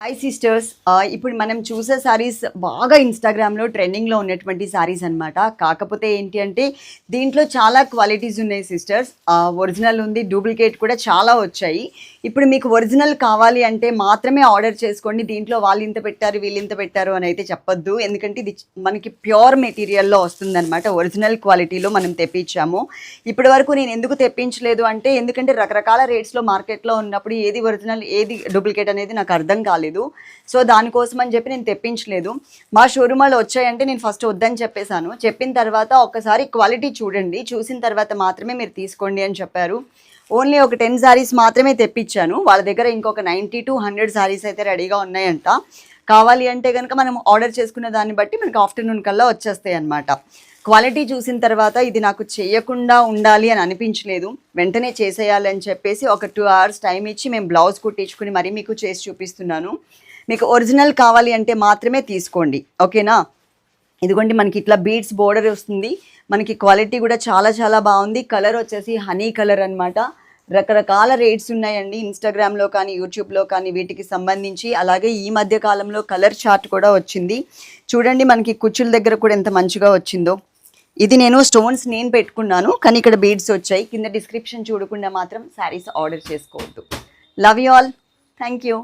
Hi sisters uh, ఇప్పుడు మనం చూసే సారీస్ బాగా ఇన్స్టాగ్రామ్లో ట్రెండింగ్లో ఉన్నటువంటి సారీస్ అనమాట కాకపోతే ఏంటి అంటే దీంట్లో చాలా క్వాలిటీస్ ఉన్నాయి సిస్టర్స్ ఒరిజినల్ uh, ఉంది డూప్లికేట్ కూడా చాలా వచ్చాయి. ఇప్పుడు మీకు ఒరిజినల్ కావాలి అంటే మాత్రమే ఆర్డర్ చేసుకోండి. దీంట్లో వాళ్ళు ఇంత పెట్టారు వీళ్ళు ఇంత పెట్టారు అని అయితే చెప్పొద్దు. ఎందుకంటే ఇది మనకి ప్యూర్ మెటీరియల్లో వస్తుందన్నమాట. ఒరిజినల్ క్వాలిటీలో మనం తెప్పించాము. ఇప్పటి వరకు నేను ఎందుకు తెప్పించలేదు అంటే ఎందుకంటే రకరకాల రేట్స్లో మార్కెట్లో ఉన్నప్పుడు ఏది ఒరిజినల్ ఏది డూప్లికేట్ అనేది నాకు అర్థం కాలేదు. సో దానికోసం అని చెప్పి నేను తెప్పించలేదు. మా షోరూమ్ వాళ్ళు వచ్చాయంటే నేను ఫస్ట్ వద్దని చెప్పేశాను. చెప్పిన తర్వాత ఒక్కసారి క్వాలిటీ చూడండి. చూసిన తర్వాత మాత్రమే మీరు తీసుకోండి అని చెప్పారు. ఓన్లీ ఒక టెన్ శారీస్ మాత్రమే తెప్పించాను. వాళ్ళ దగ్గర ఇంకొక నైంటీ టు హండ్రెడ్ శారీస్ అయితే రెడీగా ఉన్నాయంట. కావాలి అంటే కనుక మనం ఆర్డర్ చేసుకున్న దాన్ని బట్టి మనకు ఆఫ్టర్నూన్ కల్లా వచ్చేస్తాయి అనమాట క్వాలిటీ చూసిన తర్వాత ఇది నాకు చేయకుండా ఉండాలి అని అనిపించలేదు. వెంటనే చేసేయాలని చెప్పేసి ఒక టూ అవర్స్ టైం ఇచ్చి మేము బ్లౌజ్ కుట్టించుకుని మరీ మీకు చేసి చూపిస్తున్నాను. మీకు ఒరిజినల్ కావాలి అంటే మాత్రమే తీసుకోండి. ఓకేనా? ఇదిగోండి మనకి ఇట్లా బీడ్స్ బోర్డర్ వస్తుంది. మనకి క్వాలిటీ కూడా చాలా చాలా బాగుంది. కలర్ వచ్చేసి హనీ కలర్ అనమాట రకరకాల రేట్స్ ఉన్నాయండి. ఇన్స్టాగ్రామ్లో కానీ యూట్యూబ్లో కానీ వీటికి సంబంధించి. అలాగే ఈ మధ్య కాలంలో కలర్ చార్ట్ కూడా వచ్చింది. చూడండి మనకి కుచ్చుల దగ్గర కూడా ఎంత మంచిగా వచ్చిందో. ఇది నేను స్టోన్స్ నేను పెట్టుకున్నాను కానీ ఇక్కడ బీడ్స్ వచ్చాయి. కింద డిస్క్రిప్షన్ చూడకుండా మాత్రం శారీస్ ఆర్డర్ చేసుకోవద్దు. Love you all thank you